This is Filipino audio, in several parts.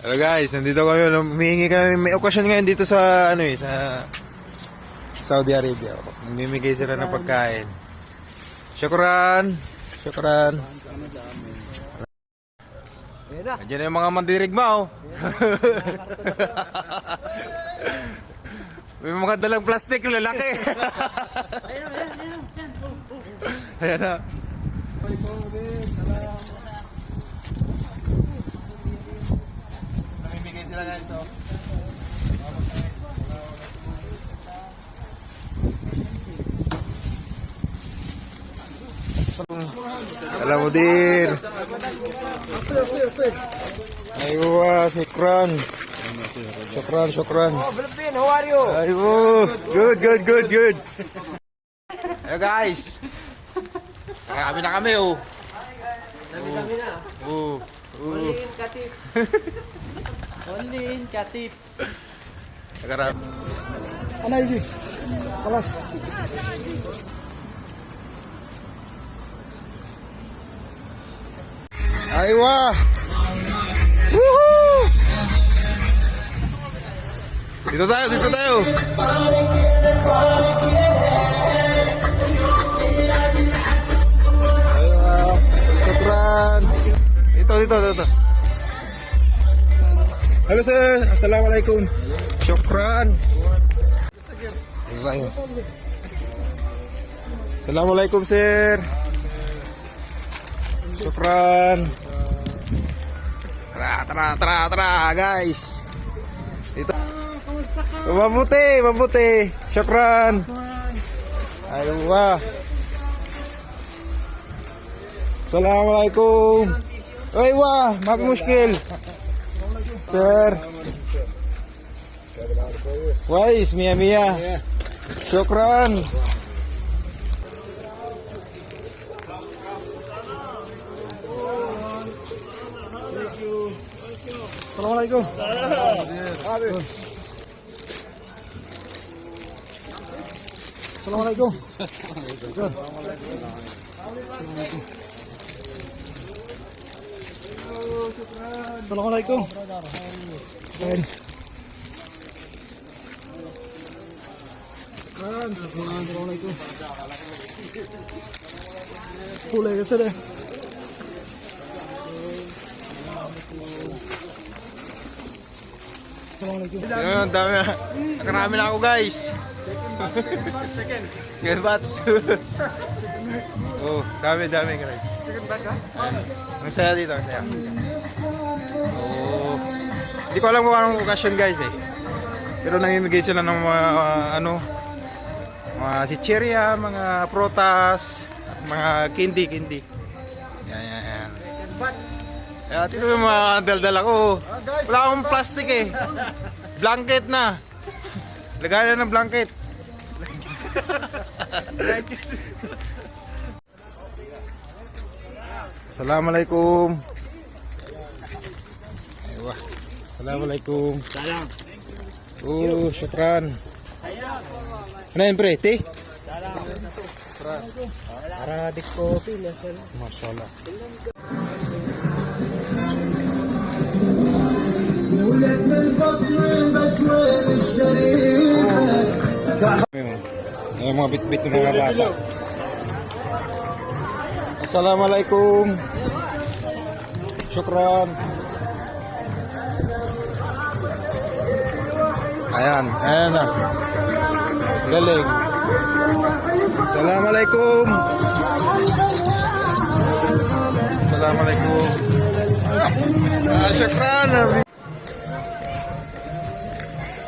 Hello guys, nandito kami, humihingi kami, may okasyon ngayon dito sa, ano eh, sa Saudi Arabia. Mamimigay sila ng pagkain. Syukran! Syukran! Andiyan na yung mga mandirigma, oh. may mga dalang plastic, lalaki. Ayan na. Guys, oh. Alam mo din. Aywa, syukran. Syukran, syukran. Oh, Philippine, how are you? Aywo, good, good, good, good. Ayo guys. Kami na kami, oh. Kami na. Oh, oh. Only in Katip. Sekarang. Ana. Kelas. Dito tayo, dito tayo. Aywa. Dito, dito, dito. Hello sir, Assalamualaikum. Shukran. Dito tayo. Assalamualaikum sir. Shukran. Tara, tara, tara, tara, guys. Dito. Mabuti, mabuti. Shukran. Aywa. Assalamualaikum. Aywa, maaf muskil. Sir. Wais, Mia Mia. Shukran. Assalamualaikum. Assalamualaikum. Good. Assalamualaikum. Ayan. Ayan. Assalamualaikum. Kulay kasi deh. Assalamualaikum. Yun, dami na. Nakarami na ako, guys. Second batch. oh, dami, dami, guys. Second batch ka? Ang saya dito, ang saya. Oh, hindi ko alam kung anong occasion, guys, eh. Pero namimigay sila ng mga, uh, ano, mga chicheria, mga protas, at mga candy, candy. Yan, yan, yan. Kaya tino yung mga daldal ako. Wala akong plastic eh. Blanket na. Lagay na ng blanket. Assalamualaikum. Wah. Assalamualaikum. Salam. Oh, syukran. Mana yang berarti? Salam. Arah di kopi ya, kan? Masya Allah. دولة Yung mga bit-bit ng mga bata. Assalamualaikum. Syukran. Ayan, ayan na. Galing. Assalamualaikum. Assalamualaikum. Ah, syukran.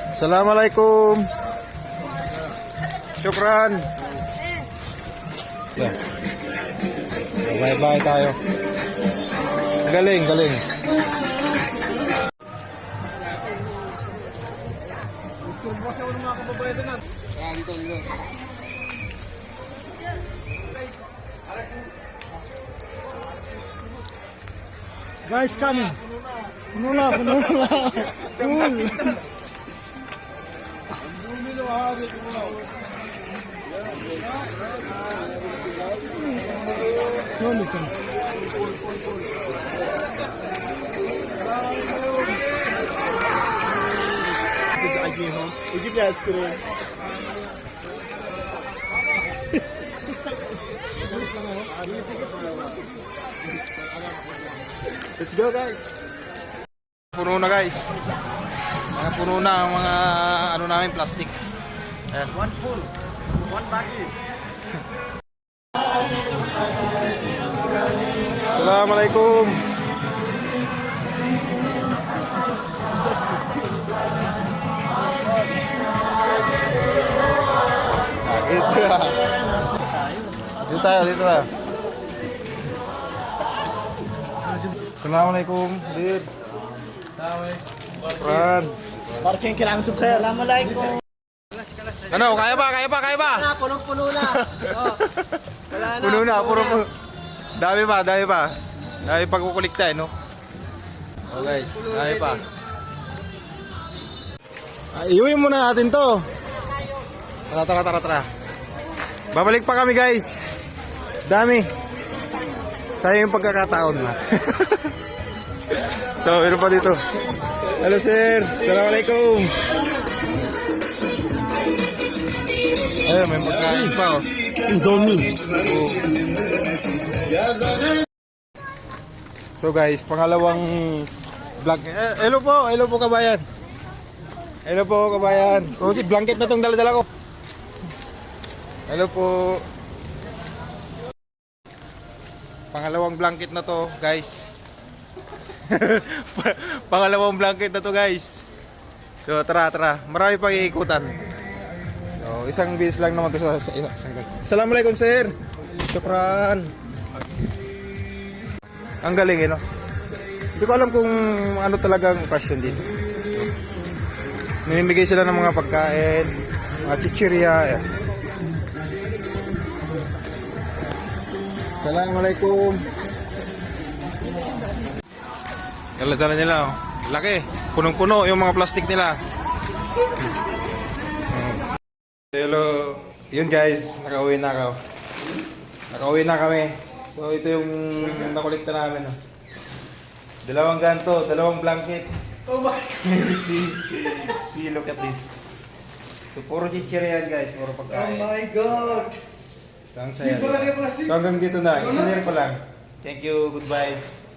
Assalamualaikum. Syukran. Yeah. Bye-bye tayo. Galing, galing. Guys coming. Puno na, puno na. Full. عجيهم وجيب لي Let's go guys. Puno na guys. Mga puno na ang mga ano namin plastic. Ayan. One full. Assalamualaikum. Detail, gitu ya. Assalamualaikum, Dit. Assalamualaikum. Parking kilang sukses. Assalamualaikum. Ano, kaya ba, kaya ba, kaya ba? Na, punong-puno na. Oh. Wala na. Puno na, puro puno. Dami pa, dami pa. Dami pa kukulikta eh, no? Oh guys, dami pa. Ay, iuwi muna natin to. Tara, tara, tara, tara. Babalik pa kami guys. Dami. Sayang yung pagkakataon na. so, meron pa dito. Hello sir. Assalamualaikum. Ayun, may pagkain pa oh. Indomie. So guys, pangalawang vlog. Eh, hello po, hello po kabayan. Hello po kabayan. O si blanket na tong dala-dala ko. Hello po. Pangalawang blanket na to, guys. Pa- Pangalawang blanket na to, guys. So tara, tara. Marami pang iikutan. Isang bis lang naman to sa, sa isang Assalamualaikum, sir. Shukran. Ang galing eh, no? Hindi ko alam kung ano talagang passion dito. So, namimigay sila ng mga pagkain, mga chichirya. Ayan. Assalamualaikum. Dala-dala nila, oh. Laki. Punong-puno yung mga plastic nila. Hello. Yun guys, nakauwi na ako. Nakauwi na kami. So ito yung nakolekta namin. Oh. Dalawang ganto, dalawang blanket. Oh my see, see, look at this. So puro chichirya yan guys, puro Oh pagkain. my God. So ang saya. So hanggang dito na, engineer pa lang. Thank you, good vibes.